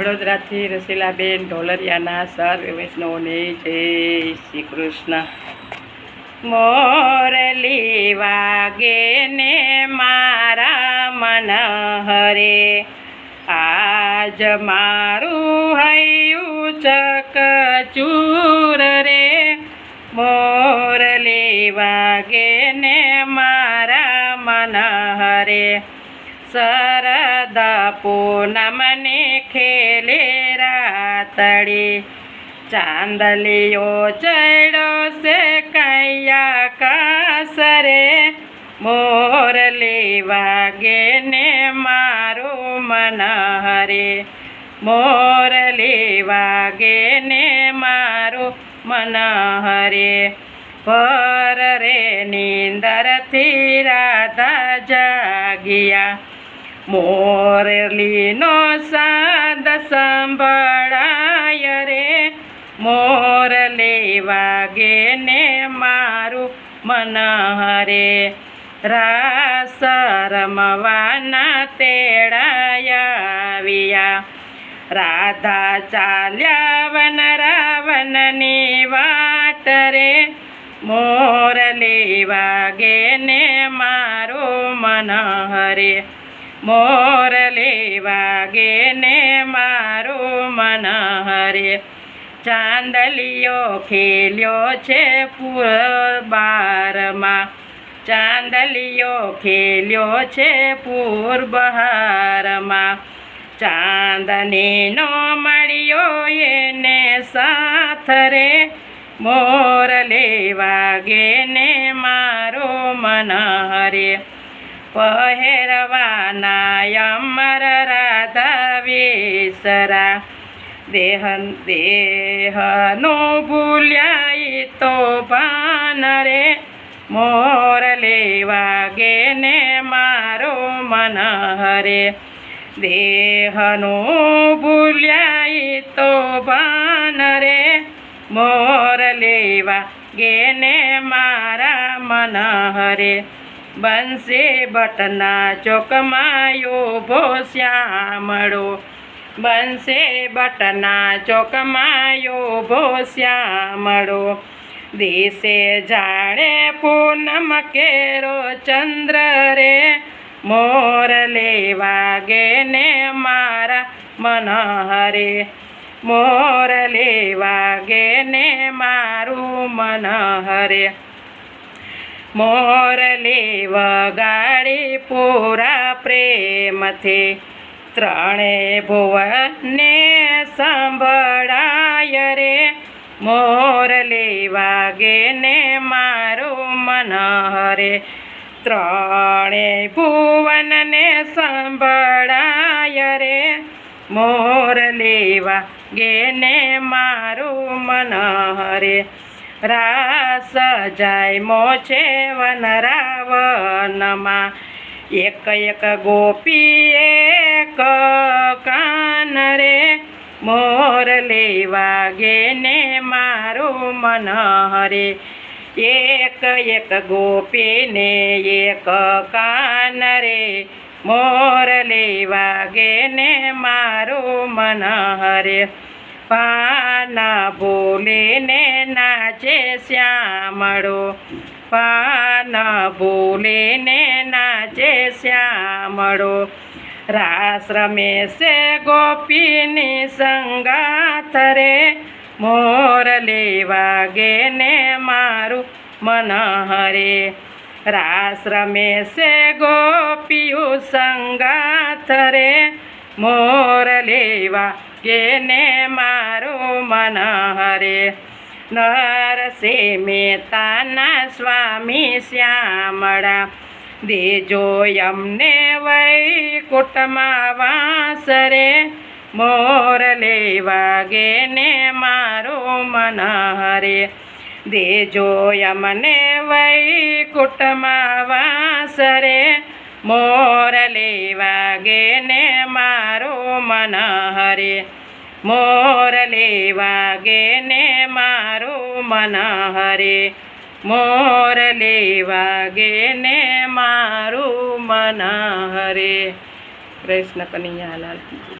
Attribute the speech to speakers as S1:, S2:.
S1: વડોદરાથી રસીલાબેન ઢોલરિયાના સર વૈષ્ણવને જય શ્રી કૃષ્ણ. મોરલી વાગે ને મારા મન હરે. આજ મારું હૈયું ચકચૂર રે. મોરલી વાગે ને મારા મન હરે. શરદ પૂનમને ખેલે રાતડી. ચાંદલિયો ચડ્યો છે કૈયા કાસરે. મોરલી વાગે ને મારું મન હરે. મોરલી વાગે ને મારું મન હરે. પર રે નીંદરથી રાધા જાગ્યા. મોરલીનો સાદ સંભળાય રે. મોરલી વાગે ને મારું મન હરે. રાસ રમવાના તેડાયા રાધા ચાલ્યા વન રાવણની વાટ રે. મોરલી વાગે ને મારું મન હરે. મોરલી વાગે ને મારું મન હરે ચાંદલિયો ખેલ્યો છે પૂરબારમાં. ચાંદલિયો ખેલ્યો છે પૂરબહારમાં. ચાંદનીનો મળ્યો એને સાથ રે મોરલી વાગે ને મારું મન હરે પહેરવાના અમર રાધા વિસરા. દેહ દેહનો ભૂલ્યા તો ભાન રે. લેવા વાગે ને મારો મન હરે. દેહનો ભૂલ્યા તો ભાન રે. લેવા વાગે ને મારા મન હરે. બંશે બટના ચોકમાયો ઊભો શ્યામળો. બંશે બટના ચોકમાયો ઊભો શ્યામળો. દિશે જાણે પૂનમ કેરો ચંદ્ર રે. મોરલી વાગે ને મારા મન હરે. મોરલી વાગે ને મારું મન હરે. મોરલી વગાડી પૂરા પ્રેમથી ત્રણે ભુવનને સંભળાય રે. મોરલી વાગે ને મારું મન હરે. ત્રણે ભુવનને સંભળાય રે. મોરલી વાગે ને મારું મન હરે. રાસ જાય મોછે વન રાવનમાં એક એક ગોપી એક કાન રે મોરલી વાગે ને મારું મન હરે. એક એક ગોપીને એક કાન રે મોરલી વાગે ને મારું મન હરે. પાન ભૂલીને નાચે શ્યામળો. પાન ભૂલીને નાચે શ્યામળો. રાસ રમે છે ગોપીની સંગાથ રે મોરલી વાગે ને મારું મન હરે. રાસ રમે છે ગોપીયું સંગાથ રે મોરલી વાગે ને મારું મન હરે? નરસિંહ મહેતાના સ્વામી શ્યામળા, દેજો અમને વૈકુટમાં વાસ રે મોરલી વાગે ને મારું મન હરે? દેજો અમને વૈકુટમાં વાસ રે મોરલી વાગે ને મારું મન હરે. મોરલી વાગે ને મારું મન હરે. મોરલી વાગે ને મારું મન હરે. કૃષ્ણ કનૈયા લાલ કી જય.